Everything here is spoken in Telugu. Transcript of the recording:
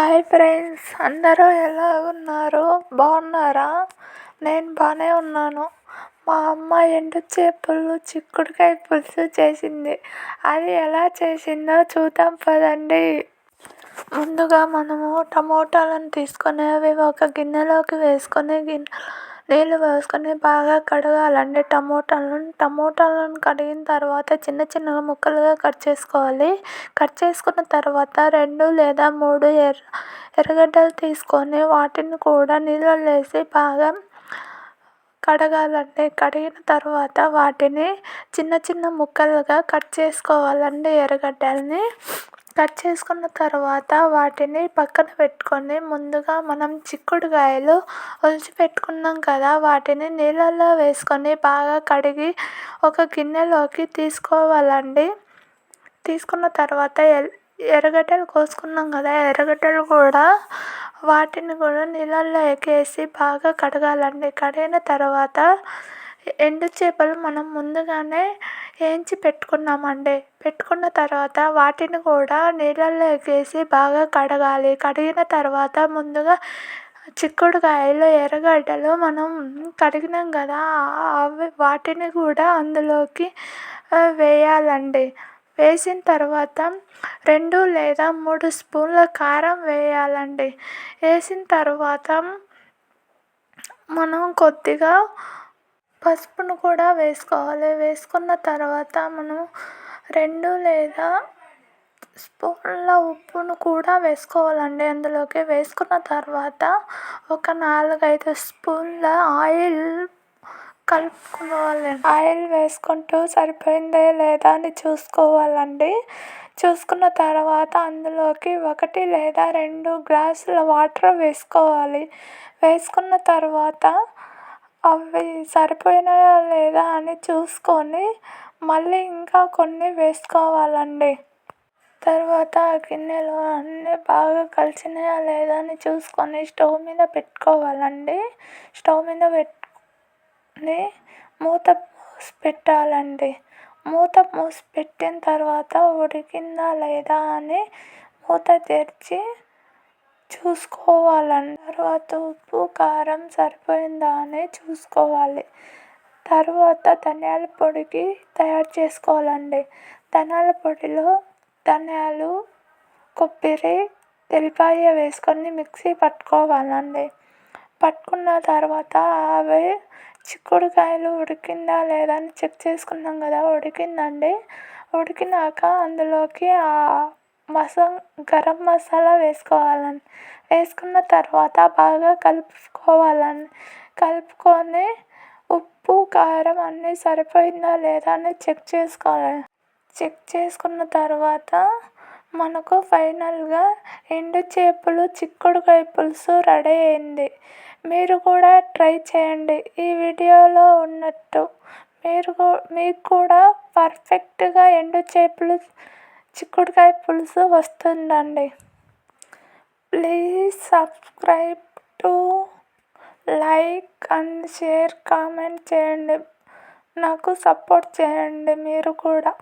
హాయ్ ఫ్రెండ్స్ అందరూ ఎలా ఉన్నారు? బాగున్నారా? నేను బాగానే ఉన్నాను. మా అమ్మ ఎండు చేపలు చిక్కుడుకాయ పులుసు చేసింది. అది ఎలా చేసిందో చూద్దాం పదండి. ముందుగా మనము టమోటాలను తీసుకొని అవి ఒక గిన్నెలోకి వేసుకొని గిన్నె నీళ్ళు వేసుకొని బాగా కడగాలండి. టమోటాలను టమోటాలను కడిగిన తర్వాత చిన్న చిన్న ముక్కలుగా కట్ చేసుకోవాలి. కట్ చేసుకున్న తర్వాత రెండు లేదా మూడు ఎర్ర ఎర్రగడ్డలు తీసుకొని వాటిని కూడా నీళ్ళల్లో వేసి బాగా కడగాలండి. కడిగిన తర్వాత వాటిని చిన్న చిన్న ముక్కలుగా కట్ చేసుకోవాలండి ఎర్రగడ్డల్ని. కట్ చేసుకున్న తర్వాత వాటిని పక్కన పెట్టుకొని ముందుగా మనం చిక్కుడుకాయలు ఒలిచి పెట్టుకున్నాం కదా వాటిని నీళ్ళల్లో వేసుకొని బాగా కడిగి ఒక గిన్నెలోకి తీసుకోవాలండి. తీసుకున్న తర్వాత ఎర్రగడ్డలు కోసుకున్నాం కదా ఎర్రగడ్డలు కూడా వాటిని కూడా నీళ్ళల్లో ఎక్కేసి బాగా కడగాలండి. కడిగిన తర్వాత ఎండు చేపలు మనం ముందుగానే వేయించి పెట్టుకున్నామండి. పెట్టుకున్న తర్వాత వాటిని కూడా నీళ్ళల్లో వేసి బాగా కడగాలి. కడిగిన తర్వాత ముందుగా చిక్కుడుకాయలు ఎర్రగడ్డలు మనం కడిగినాం కదా అవి వాటిని కూడా అందులోకి వేయాలండి. వేసిన తర్వాత రెండు లేదా మూడు స్పూన్ల కారం వేయాలండి. వేసిన తర్వాత మనం కొద్దిగా పసుపును కూడా వేసుకోవాలి. వేసుకున్న తర్వాత మనం రెండు లేదా స్పూన్ల ఉప్పును కూడా వేసుకోవాలండి. అందులోకి వేసుకున్న తర్వాత ఒక నాలుగైదు స్పూన్ల ఆయిల్ కలుపుకోవాలి. ఆయిల్ వేసుకుంటూ సరిపోయిందే లేదా అని చూసుకోవాలండి. చూసుకున్న తర్వాత అందులోకి ఒకటి లేదా రెండు గ్లాసుల వాటర్ వేసుకోవాలి. వేసుకున్న తర్వాత అవి సరిపోయినాయా లేదా అని చూసుకొని మళ్ళీ ఇంకా కొన్ని వేసుకోవాలండి. తర్వాత ఆ గిన్నెలు అన్నీ బాగా కలిసినాయా లేదా అని చూసుకొని స్టవ్ మీద పెట్టుకోవాలండి. స్టవ్ మీద పెట్టుకొని మూత మూసి పెట్టాలండి. మూత మూసి పెట్టిన తర్వాత ఉడికిందా లేదా అని మూత తెరిచి చూసుకోవాలండి తర్వాత ఉప్పు కారం సరిపోయిందా అని చూసుకోవాలి. తర్వాత ధనియాల పొడికి తయారు చేసుకోవాలండి. ధనియాల పొడిలో ధనియాలు కొబ్బరి ఎల్లిపాయ వేసుకొని మిక్సీ పట్టుకోవాలండి. పట్టుకున్న తర్వాత అవి చిక్కుడుకాయలు ఉడికిందా లేదా అని చెక్ చేసుకున్నాం కదా ఉడికిందండి. ఉడికినాక అందులోకి ఆ మసా గరం మసాలా వేసుకోవాలండి వేసుకున్న తర్వాత బాగా కలుపుకోవాలండి కలుపుకొని ఉప్పు కారం అన్నీ సరిపోయిందా లేదా అని చెక్ చేసుకోవాలి. చెక్ చేసుకున్న తర్వాత మనకు ఫైనల్గా ఎండు చేపలు చిక్కుడుకాయ పులుసు రెడీ అయింది. మీరు కూడా ట్రై చేయండి. ఈ వీడియోలో ఉన్నట్టు మీరు మీకు కూడా పర్ఫెక్ట్గా ఎండు చేపలు చిక్కుడుకాయ పులుసు వస్తుందండి. Please subscribe to like and share comment చేయండి. నాకు సపోర్ట్ చేయండి మీరు కూడా.